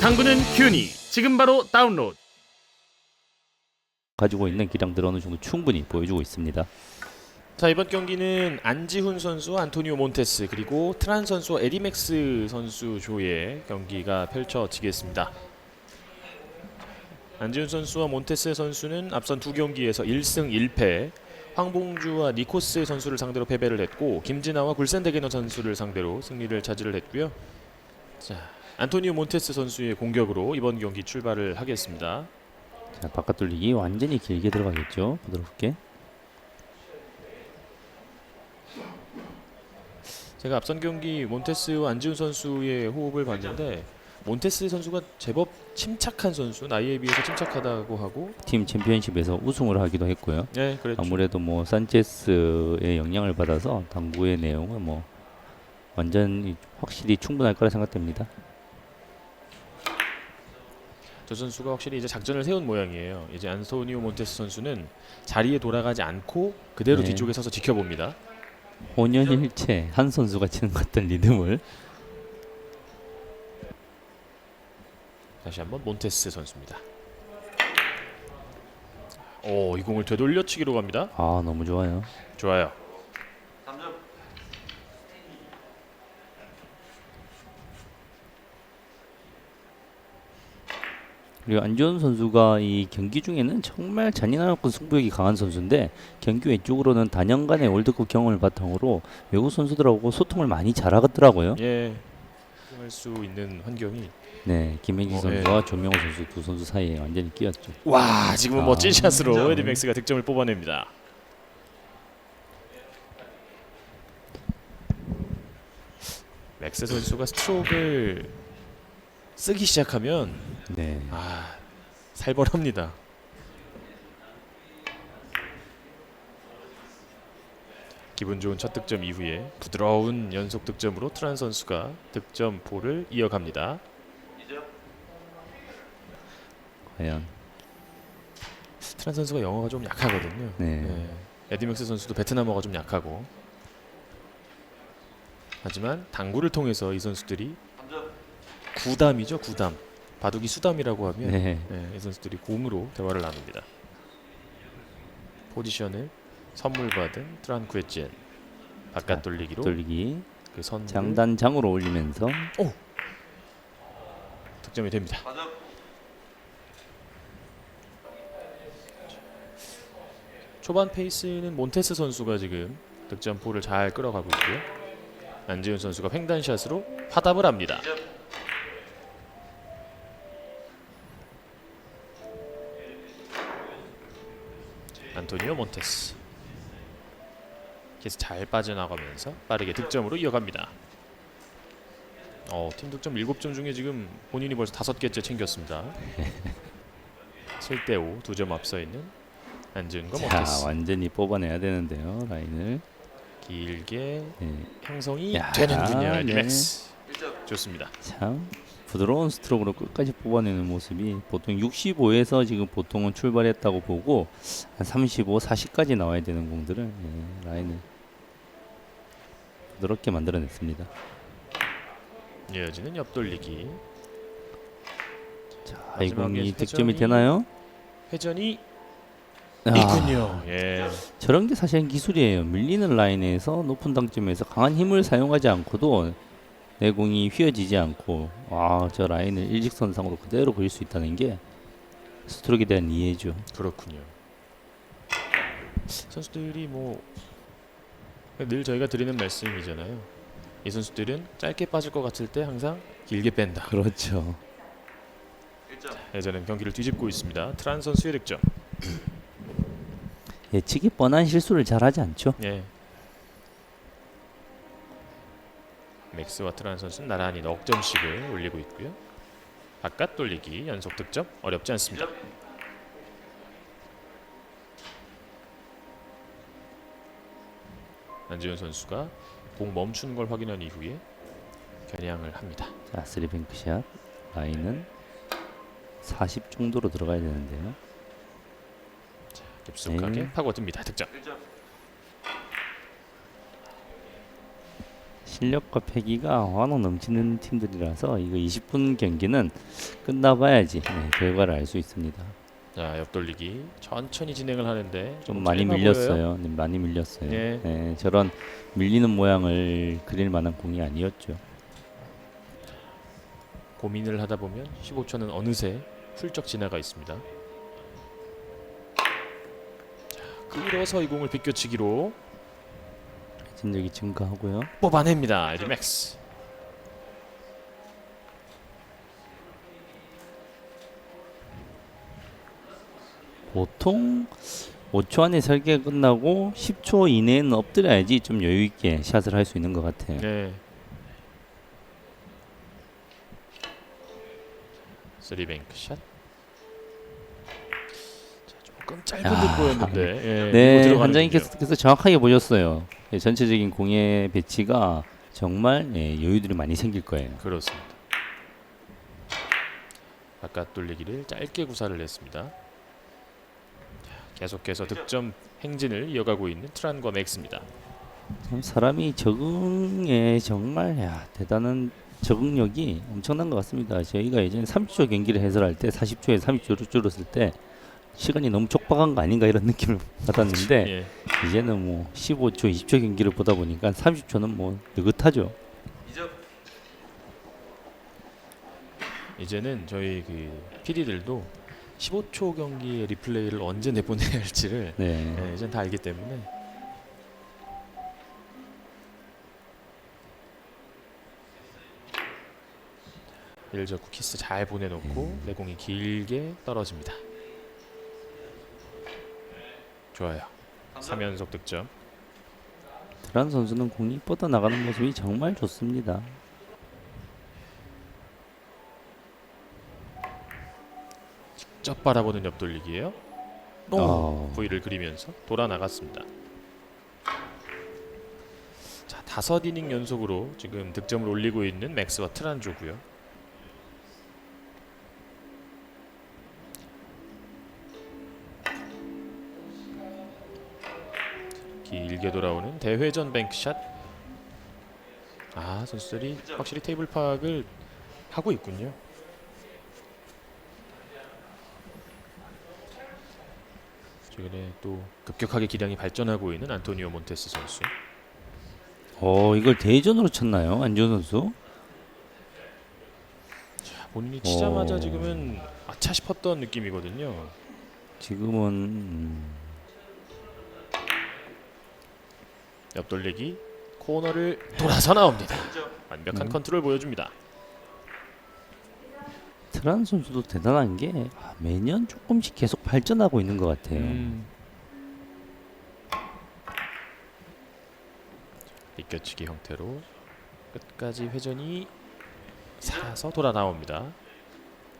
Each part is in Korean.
당구는 큐니 지금 바로 다운로드 가지고 있는 기량들 어느 정도 충분히 보여주고 있습니다. 자 이번 경기는 안지훈 선수, 안토니오 몬테스 그리고 트란 선수와 에디맥스 선수 조의 경기가 펼쳐지겠습니다. 안지훈 선수와 몬테스 선수는 앞선 두 경기에서 1승 1패, 황봉주와 니코스 선수를 상대로 패배를 했고 김진아와 굴센데게너 선수를 상대로 승리를 차지를 했고요. 자 안토니오 몬테스 선수의 공격으로 이번 경기 출발을 하겠습니다. 자, 바깥 돌리기 완전히 길게 들어가겠죠. 부드럽게. 제가 앞선 경기 몬테스와 안지훈 선수의 호흡을 봤는데 몬테스 선수가 제법 침착한 선수 나이에 비해서 침착하다고 하고 팀 챔피언십에서 우승을 하기도 했고요. 네 그랬죠 아무래도 뭐 산체스의 영향을 받아서 당구의 내용은 뭐 완전 확실히 충분할 거라 생각됩니다. 저 선수가 확실히 이제 작전을 세운 모양이에요. 이제 안토니오 몬테스 선수는 자리에 돌아가지 않고 그대로 네. 뒤쪽에 서서 지켜봅니다. 혼연일체 한 선수가 치는 것 같은 리듬을. 다시 한번 몬테스 선수입니다. 오 이 공을 되돌려치기로 갑니다. 아 너무 좋아요. 좋아요 그리고 안지원 선수가 이 경기 중에는 정말 잔인하고 승부욕이 강한 선수인데 경기 외적으로는 단연간의 월드컵 경험을 바탕으로 외국 선수들하고 소통을 많이 잘하더라고요. 예 할 수 있는 환경이 네, 김민기 어, 선수와 조명호 선수 두 선수 사이에 완전히 끼었죠. 와 지금은 멋진 아, 샷으로 에디맥스가 득점을 뽑아냅니다. 맥스 선수가 스트로크를 쓰기 시작하면 네, 아 살벌합니다. 기분 좋은 첫 득점 이후에 부드러운 연속 득점으로 트란 선수가 득점포를 이어갑니다. 과연 트란 선수가 영어가 좀 약하거든요. 네. 네. 에디맥스 선수도 베트남어가 좀 약하고 하지만 당구를 통해서 이 선수들이 구담이죠 구담. 바둑이 수담이라고 하면 네, 네, 이 선수들이 공으로 대화를 나눕니다. 포지션을 선물 받은 트란 쿠에첸 바깥 자, 돌리기로 돌리기. 그 선을 장단장으로 올리면서. 득점이 됩니다. 초반 페이스는 몬테스 선수가 지금 득점포를 잘 끌어가고 있고요. 안지훈 선수가 횡단샷으로 화답을 합니다. 안토니오 몬테스 계속 잘 빠져나가면서 빠르게 득점으로 이어갑니다. 어, 팀 득점 7점 중에 지금 본인이 벌써 다섯 개째 챙겼습니다. 7대 5, 두 점 앞서 있는 자 몬테스. 완전히 뽑아내야 되는데요 라인을. 길게 네, 형성이 야, 되는군요. 네. 에디맥스. 좋습니다. 참 부드러운 스트로크로 끝까지 뽑아내는 모습이 보통 65에서 지금 보통은 출발했다고 보고 한 35, 40까지 나와야 되는 공들을 예, 라인을 부드럽게 만들어냈습니다. 이어지는 옆돌리기. 자, 이 공이 득점이 되나요? 회전이 아, 있군요. 예. 저런 게 사실 기술이에요. 밀리는 라인에서 높은 당점에서 강한 힘을 사용하지 않고도 내 공이 휘어지지 않고 아, 저 라인을 일직선상으로 그대로 그릴 수 있다는 게 스트로크에 대한 이해죠. 그렇군요. 선수들이 뭐 늘 저희가 드리는 말씀이잖아요. 이 선수들은 짧게 빠질 것 같을 때 항상 길게 뺀다. 그렇죠. 예전엔 경기를 뒤집고 있습니다. 트란 선수의 득점. 예측이 뻔한 실수를 잘하지 않죠. 예. 맥스와 트란 선수는 나란히 넉 점씩을 올리고 있고요. 바깥 돌리기 연속 득점 어렵지 않습니다. 안지훈 선수가 공 멈추는 걸 확인한 이후에 겨냥을 합니다. 자, 쓰리뱅크샷 라인은 40 정도로 들어가야 되는데요. 깊숙하게 네. 파고듭니다. 득점. 실력과 패기가 환호 넘치는 팀들이라서 이거 20분 경기는 끝나봐야지 네, 결과를 알 수 있습니다. 자 옆돌리기 천천히 진행을 하는데 좀 많이 짧아 보여요. 밀렸어요. 네, 많이 밀렸어요. 네. 네, 저런 밀리는 모양을 그릴 만한 공이 아니었죠. 고민을 하다 보면 15초는 어느새 훌쩍 지나가 있습니다. 자, 끌어서 이 공을 비껴치기로 진력이 증가하고요. 뽑아냅니다. 이제 맥스. 보통 5초 안에 설계가 끝나고 10초 이내에는 엎드려야지 좀 여유 있게 샷을 할 수 있는 것 같아요. 네. 쓰리뱅크 샷. 자, 조금 짧은 듯 아, 보였는데. 예, 밀고 네. 한장님께서 정확하게 보셨어요. 예, 전체적인 공의 배치가 정말 예, 여유들이 많이 생길 거예요. 그렇습니다. 바깥 돌리기를 짧게 구사를 했습니다. 자, 계속해서 득점 행진을 이어가고 있는 트란과 맥스입니다. 참 사람이 적응에 정말 야, 대단한 적응력이 엄청난 것 같습니다. 저희가 예전에 30초 경기를 해설할 때 40초에 30초로 줄었을 때 시간이 너무 촉박한 거 아닌가 이런 느낌을 받았는데 예. 이제는 뭐 15초, 20초 경기를 보다 보니까 30초는 뭐 느긋하죠. 이제는 저희 그 PD들도 15초 경기의 리플레이를 언제 내보내야 할지를 네. 네, 이젠 다 알기 때문에 일적구 키스 잘 보내놓고 내공이 길게 떨어집니다. 좋아요. 3연속 득점. 드란 선수는 공이 뻗어 나가는 모습이 정말 좋습니다. 쩍 바라보는 옆돌리기예요. 또 어. V를 그리면서 돌아 나갔습니다. 자 다섯 이닝 연속으로 지금 득점을 올리고 있는 맥스와 트란조고요. 길게 돌아오는 대회전 뱅크샷. 아 선수들이 확실히 테이블 파악을 하고 있군요. 최근에 또 급격하게 기량이 발전하고 있는 안토니오 몬테스 선수. 어, 이걸 대전으로 쳤나요? 안지원 선수? 본인이 치자마자 어. 지금은 아차 싶었던 느낌이거든요. 지금은 음, 옆돌리기 코너를 돌아서 나옵니다. 완벽한 음. 컨트롤 보여줍니다. 트란 선수도 대단한 게 아, 매년 조금씩 계속 발전하고 있는 것 같아요. 음. 비껴치기 형태로 끝까지 회전이 살아서 돌아 나옵니다.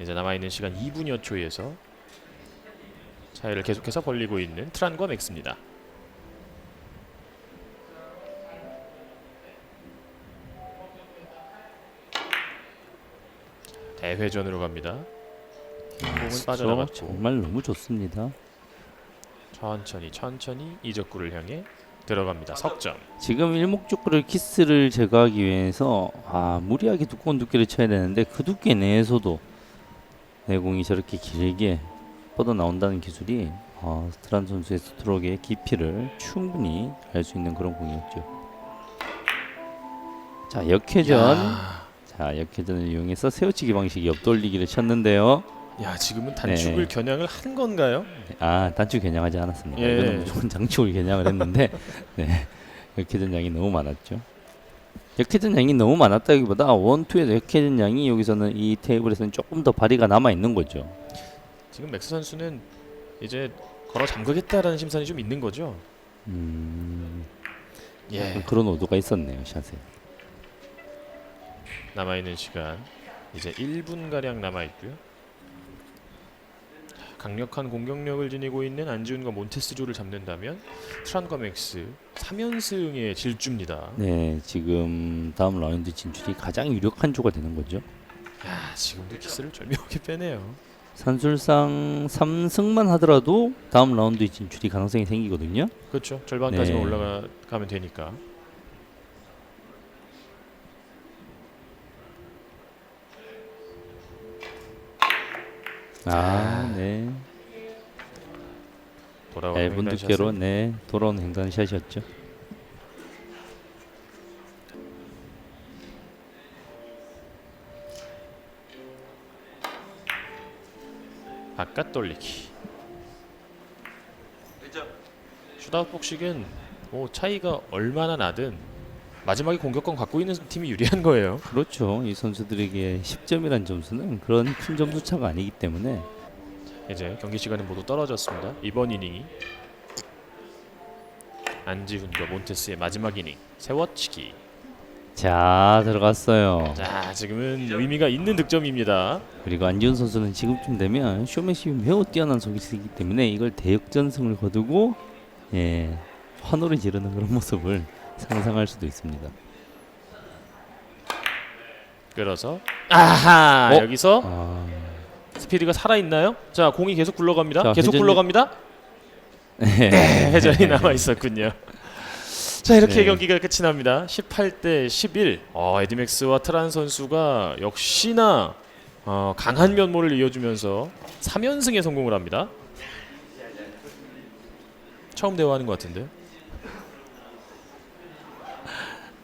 이제 남아 있는 시간 2분여 초에서 차이를 계속해서 벌리고 있는 트란과 맥스입니다. 대회전으로 갑니다. 공은 아, 빠져나갔고 정말 너무 좋습니다. 천천히 천천히 이적구를 향해 들어갑니다. 석점. 지금 일목적구를 키스를 제거하기 위해서 아, 무리하게 두꺼운 두께를 쳐야 되는데 그 두께 내에서도 내공이 저렇게 길게 뻗어 나온다는 기술이 아, 스트란 선수의 스트로크의 깊이를 충분히 알 수 있는 그런 공이었죠. 자 역회전, 야, 자 역회전을 이용해서 세우치기 방식 옆돌리기를 쳤는데요. 야 지금은 단축을 네. 겨냥을 한 건가요? 아 단축 겨냥하지 않았습니다. 예. 이거는 무조건 장축을 겨냥을 했는데 네, 역회전 양이 너무 많았죠. 역회전 양이 너무 많았다기보다 원투의 역회전 양이 여기서는 이 테이블에서는 조금 더 발휘가 남아 있는 거죠. 지금 맥스 선수는 이제 걸어 잠그겠다라는 심산이 좀 있는 거죠. 음, 예. 그런 오도가 있었네요 샷에. 남아 있는 시간 이제 1분 가량 남아 있고요. 강력한 공격력을 지니고 있는 안지훈과 몬테스조를 잡는다면 트란과 맥스 3연승의 질주입니다. 네, 지금 다음 라운드 진출이 가장 유력한 조가 되는 거죠. 야 지금도 키스를 절묘하게 빼네요. 산술상 3승만 하더라도 다음 라운드 진출이 가능성이 생기거든요. 그렇죠. 절반까지만 네. 올라가면 되니까. 아, 네. 돌아오는 얇은 두께로 네 돌아오는 횡단샷이었죠. 바깥 돌리기. 슈다웃 복식은 뭐 차이가 얼마나 나든 마지막에 공격권 갖고 있는 팀이 유리한 거예요. 그렇죠. 이 선수들에게 10점이란 점수는 그런 큰 점수 차가 아니기 때문에 이제 경기 시간은 모두 떨어졌습니다. 이번 이닝이 안지훈과 몬테스의 마지막 이닝 세워치기. 자 들어갔어요. 자 지금은 의미가 있는 득점입니다. 그리고 안지훈 선수는 지금쯤 되면 쇼맨십이 매우 뛰어난 선수이기 때문에 이걸 대역전승을 거두고 예 환호를 지르는 그런 모습을 상상할 수도 있습니다. 끌어서 아하 어? 여기서 아, 스피드가 살아 있나요? 자 공이 계속 굴러갑니다. 자, 계속 회전이- 굴러갑니다. 네, 회전이 남아 있었군요. 자 이렇게 네. 경기가 끝이 납니다. 18대 11. 어, 에디맥스와 트란 선수가 역시나 어, 강한 면모를 이어주면서 3연승에 성공을 합니다. 처음 대화하는 것 같은데.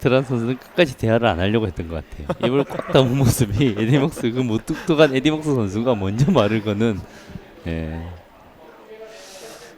드란 선수는 끝까지 대화를 안 하려고 했던 것 같아요. 입을 꽉 다문 모습이 에디먹스 그 무뚝뚝한 에디먹스 선수가 먼저 말을 거는 예,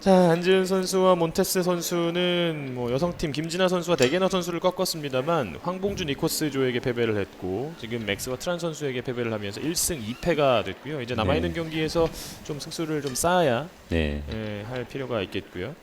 자 안지은 선수와 몬테스 선수는 뭐 여성팀 김진아 선수와 대게나 선수를 꺾었습니다만 황봉주 니코스 조에게 패배를 했고 지금 맥스와 트란 선수에게 패배를 하면서 1승 2패가 됐고요. 이제 남아 있는 네. 경기에서 좀 승수를 좀 쌓아야 네. 예, 할 필요가 있겠고요.